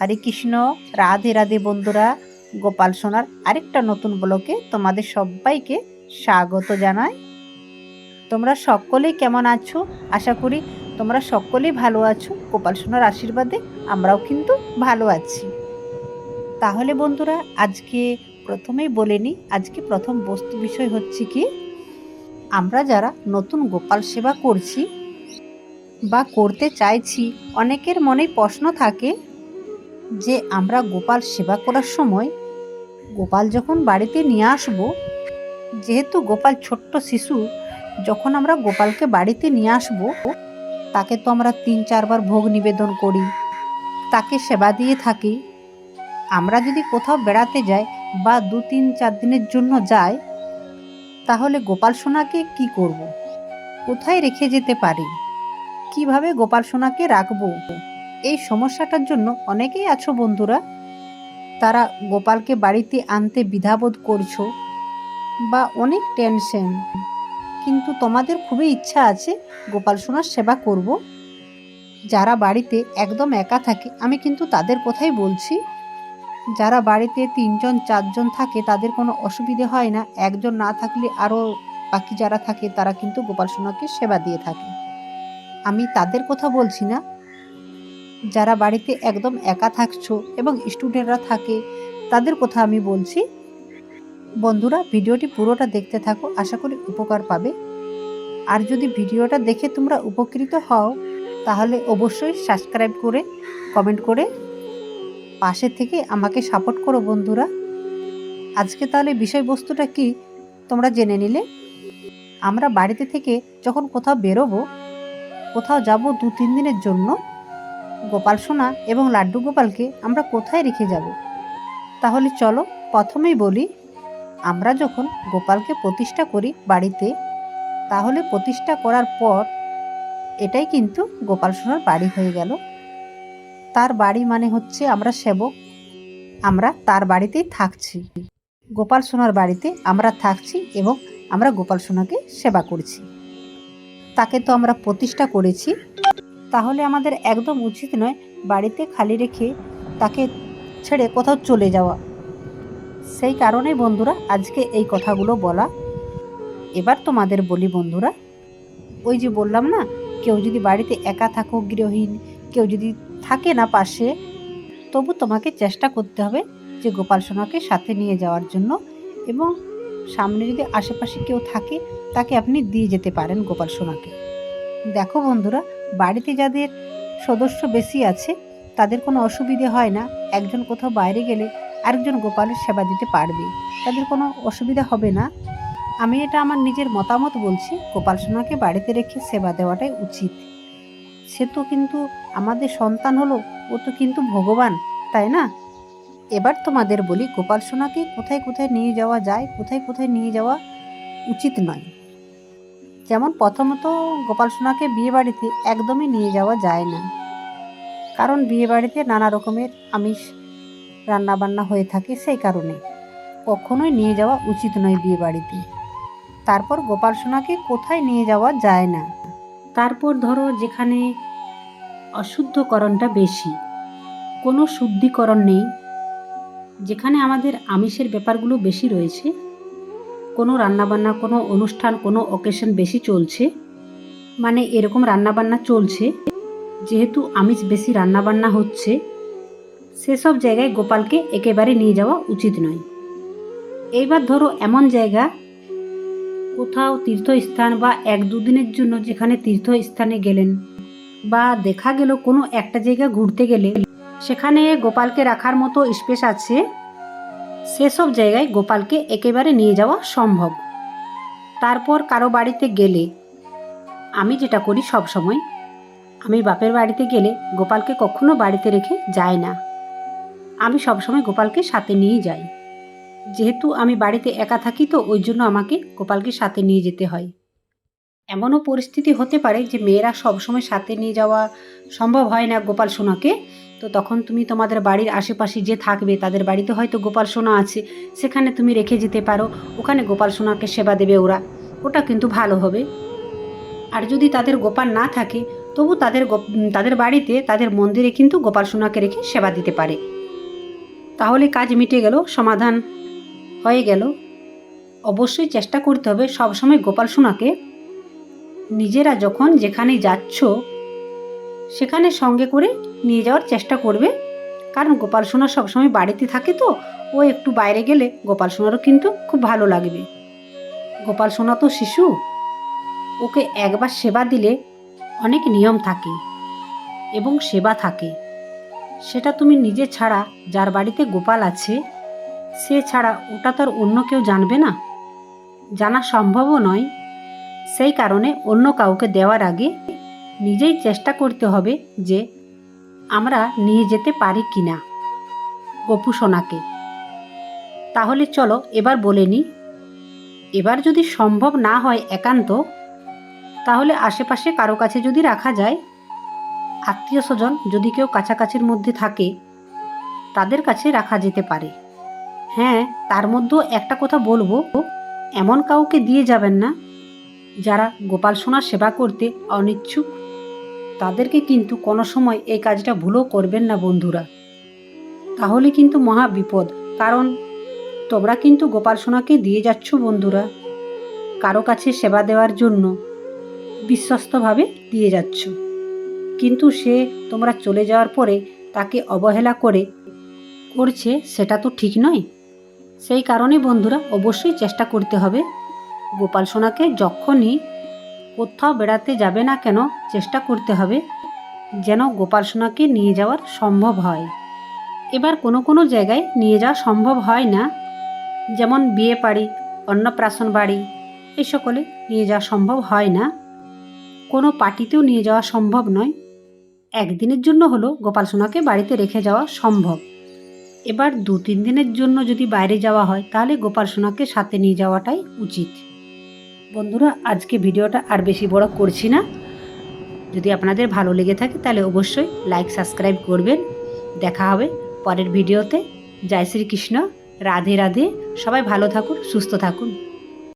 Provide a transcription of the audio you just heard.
হরে কৃষ্ণ, রাধে রাধে বন্ধুরা, গোপাল সোনার আরেকটা নতুন ব্লকে তোমাদের সবাইকে স্বাগত জানাই। তোমরা সকলেই কেমন আছো? আশা করি তোমরা সকলেই ভালো আছো। গোপাল সোনার আশীর্বাদে আমরাও কিন্তু ভালো আছি। তাহলে বন্ধুরা, আজকে প্রথমেই বলে নিই, আজকে প্রথম বস্তু বিষয় হচ্ছে কি, আমরা যারা নতুন গোপাল সেবা করছি বা করতে চাইছি, অনেকের মনে প্রশ্ন থাকে যে আমরা গোপাল সেবা করার সময় গোপাল যখন বাড়িতে নিয়ে আসব, যেহেতু গোপাল ছোট্ট শিশু, যখন আমরা গোপালকে বাড়িতে নিয়ে আসব, তাকে তো আমরা তিন চারবার ভোগ নিবেদন করি, তাকে সেবা দিয়ে থাকি। আমরা যদি কোথাও বেড়াতে যাই বা দু তিন চার দিনের জন্য যাই, তাহলে গোপাল সোনাকে কি করব। কোথায় রেখে যেতে পারি? কীভাবে গোপাল সোনাকে রাখব? এই সমস্যাটার জন্য অনেকেই আছো বন্ধুরা। তারা গোপালকে বাড়িতে আনতে দ্বিধাবোধ করছ বা অনেক টেনশন কিন্তু তোমাদের খুবই ইচ্ছা আছে গোপাল সোনার সেবা করব। যারা বাড়িতে একদম একা থাকে, আমি কিন্তু তাদের কথাই বলছি। যারা বাড়িতে তিনজন, চারজন থাকে, তাদের কোনো অসুবিধে হয় না। একজন না থাকলে আরও বাকি যারা থাকে, তারা কিন্তু গোপাল সোনাকে সেবা দিয়ে থাকে। আমি তাদের কথা বলছি না। যারা বাড়িতে একদম একা থাকছো এবং স্টুডেন্টরা থাকে, তাদের কথা আমি বলছি। বন্ধুরা, ভিডিওটি পুরোটা দেখতে থাকো, আশা করি উপকার পাবে। আর যদি ভিডিওটা দেখে তোমরা উপকৃত হও, তাহলে অবশ্যই সাবস্ক্রাইব করে কমেন্ট করে পাশে থেকে আমাকে সাপোর্ট করো বন্ধুরা। আজকে তাহলে বিষয়বস্তুটা কি, তোমরা জেনে নিলে? আমরা বাড়িতে থেকে যখন কোথাও বেরোবো, কোথাও যাব দু তিন দিনের জন্য গোপাল সোনা এবং লাড্ডু গোপালকে আমরা কোথায় রেখে যাব? তাহলে চলো প্রথমেই বলি, আমরা যখন গোপালকে প্রতিষ্ঠা করি বাড়িতে, তাহলে প্রতিষ্ঠা করার পর এটাই কিন্তু গোপাল সোনার বাড়ি হয়ে গেল। তার বাড়ি মানে হচ্ছে আমরা সেবক, আমরা তার বাড়িতেই থাকছি। গোপাল সোনার বাড়িতে আমরা থাকছি এবং আমরা গোপাল সোনাকে সেবা করছি। তাকে তো আমরা প্রতিষ্ঠা করেছি তাহলে আমাদের একদম উচিত নয় বাড়িতে খালি রেখে তাকে ছেড়ে কোথাও চলে যাওয়া। সেই কারণে বন্ধুরা, আজকে এই কথাগুলো বলা। এবার তোমাদের বলি বন্ধুরা, ওই যে বললাম না, কেউ যদি বাড়িতে একা থাকো গৃহহীন, কেউ যদি থাকে না পাশে, তবু তোমাকে চেষ্টা করতে হবে যে গোপাল সোনাকে সাথে নিয়ে যাওয়ার জন্য এবং সামনে যদি আশেপাশে কেউ থাকে, তাকে আপনি দিয়ে যেতে পারেন গোপাল সোনাকে। দেখো বন্ধুরা বাড়িতে যাদের সদস্য বেশি আছে, তাদের কোনো অসুবিধে হয় না। একজন কোথাও বাইরে গেলে আরেকজন গোপালের সেবা দিতে পারবে। তাদের কোনো অসুবিধা হবে না। আমি এটা আমার নিজের মতামত বলছি। গোপাল সোনাকে বাড়িতে রেখে সেবা দেওয়াটাই উচিত। সে তো কিন্তু আমাদের সন্তান হলো, ও তো কিন্তু ভগবান, তাই না? এবার তোমাদের বলি, গোপাল সোনাকে কোথায় কোথায় নিয়ে যাওয়া যায়, কোথায় কোথায় নিয়ে যাওয়া উচিত নয়। যেমন প্রথমত গোপাল সোনাকে বিয়ে বাড়িতে একদমই নিয়ে যাওয়া যায় না। কারণ বিয়ে বাড়িতে নানা রকমের আমিষ রান্নাবান্না হয়ে থাকে সেই কারণে। কখনোই নিয়ে যাওয়া উচিত নয় বিয়ে বাড়িতে তারপর গোপাল সোনাকে কোথায় নিয়ে যাওয়া যায় না। তারপর ধরো যেখানে অশুদ্ধকরণটা বেশি। কোনো শুদ্ধিকরণ নেই। যেখানে আমাদের আমিষের ব্যাপারগুলো বেশি রয়েছে। কোনো রান্নাবান্না, কোনো অনুষ্ঠান, কোনো অকেশন বেশি চলছে? মানে এরকম রান্নাবান্না চলছে? যেহেতু আমিষ বেশি রান্নাবান্না হচ্ছে, সেসব জায়গায় গোপালকে একেবারে নিয়ে যাওয়া উচিত নয়। এইবার ধরো এমন জায়গা, কোথাও তীর্থস্থান বা এক দুদিনের জন্য যেখানে তীর্থস্থানে গেলেন বা দেখা গেল কোনো একটা জায়গা ঘুরতে গেলে সেখানে গোপালকে রাখার মতো স্পেস আছে? সেসব জায়গায় গোপালকে একেবারে নিয়ে যাওয়া সম্ভব। তারপর কারও বাড়িতে গেলে, আমি যেটা করি সব সময়, আমি বাপের বাড়িতে গেলে গোপালকে কখনো বাড়িতে রেখে যাই না। আমি সবসময় গোপালকে সাথে নিয়ে যাই। যেহেতু আমি বাড়িতে একা থাকি তো ওই জন্য আমাকে গোপালকে সাথে নিয়ে যেতে হয়। এমনও পরিস্থিতি হতে পারে যে মেয়েরা সবসময় সাথে নিয়ে যাওয়া সম্ভব হয় না গোপাল সোনাকে। তো তখন তুমি তোমাদের বাড়ির আশেপাশে যে থাকবে, তাদের বাড়িতে হয়তো গোপাল সোনা আছে, সেখানে তুমি রেখে যেতে পারো। ওখানে গোপাল সোনাকে সেবা দেবে ওরা। ওটা কিন্তু ভালো হবে। আর যদি তাদের গোপাল না থাকে, তবু তাদের তাদের বাড়িতে, তাদের মন্দিরে কিন্তু গোপাল সোনাকে রেখে সেবা দিতে পারে। তাহলে কাজ মিটে গেল, সমাধান হয়ে গেল। অবশ্যই চেষ্টা করতে হবে সবসময় গোপাল সোনাকে নিজেরা যখন যেখানে যাচ্ছ সেখানে সঙ্গে করে নিয়ে যাওয়ার চেষ্টা করবে। কারণ গোপাল সোনা সবসময় বাড়িতে থাকে তো, ও একটু বাইরে গেলে গোপাল সোনারও কিন্তু খুব ভালো লাগবে। গোপাল সোনা তো শিশু। ওকে একবার সেবা দিলে অনেক নিয়ম থাকে এবং সেবা থাকে। সেটা তুমি নিজে ছাড়া, যার বাড়িতে গোপাল আছে, সে ছাড়া ওটা তার অন্য কেউ জানবে না। জানা সম্ভবও নয়। সেই কারণে অন্য কাউকে দেওয়ার আগে নিজেই চেষ্টা করতে হবে যে আমরা নিয়ে যেতে পারি কি না। গপু সোনাকে, তাহলে চলো এবার বলে নিই, এবার যদি সম্ভব না হয় একান্ত, তাহলে আশেপাশে কারও কাছে যদি রাখা যায়, আত্মীয় স্বজন যদি কেউ কাছাকাছির মধ্যে থাকে, তাদের কাছে রাখা যেতে পারে। হ্যাঁ তার মধ্যেও একটা কথা বলব, এমন কাউকে দিয়ে যাবেন না, যারা গোপাল সোনার সেবা করতে অনিচ্ছুক তাদেরকে কিন্তু কোনো সময় এই কাজটা ভুলও করবেন না বন্ধুরা। তাহলে কিন্তু মহা বিপদ, কারণ তোমরা কিন্তু গোপাল সোনাকে দিয়ে যাচ্ছ বন্ধুরা। কারও কাছে সেবা দেওয়ার জন্য বিশ্বস্তভাবে দিয়ে যাচ্ছ। কিন্তু সে তোমরা চলে যাওয়ার পরে তাকে অবহেলা করে করছে সেটা তো ঠিক নয়। সেই কারণে বন্ধুরা অবশ্যই চেষ্টা করতে হবে। গোপাল সোনাকে যখনই কোথাও বেড়াতে যাবে না কেন? চেষ্টা করতে হবে যেন গোপাল সোনাকে নিয়ে যাওয়ার সম্ভব হয়। এবার কোনো কোনো জায়গায় নিয়ে যাওয়া সম্ভব হয় না। যেমন বিয়ে বাড়ি, অন্নপ্রাশন বাড়ি, এই সকলে নিয়ে যাওয়া সম্ভব হয় না। কোনো পার্টিতেও নিয়ে যাওয়া সম্ভব নয়। একদিনের জন্য হলো গোপাল সোনাকে বাড়িতে রেখে যাওয়া সম্ভব। এবার দু তিন দিনের জন্য যদি বাইরে যাওয়া হয়, তাহলে গোপাল সোনাকে সাথে নিয়ে যাওয়াটাই উচিত। বন্ধুরা, আজকে ভিডিওটা আর বেশি বড় করছি না। যদি আপনাদের ভালো লেগে থাকে, তাহলে অবশ্যই লাইক সাবস্ক্রাইব করবেন। দেখা হবে পরের ভিডিওতে। জয় শ্রীকৃষ্ণ। রাধে রাধে। সবাই ভালো থাকুন, সুস্থ থাকুন।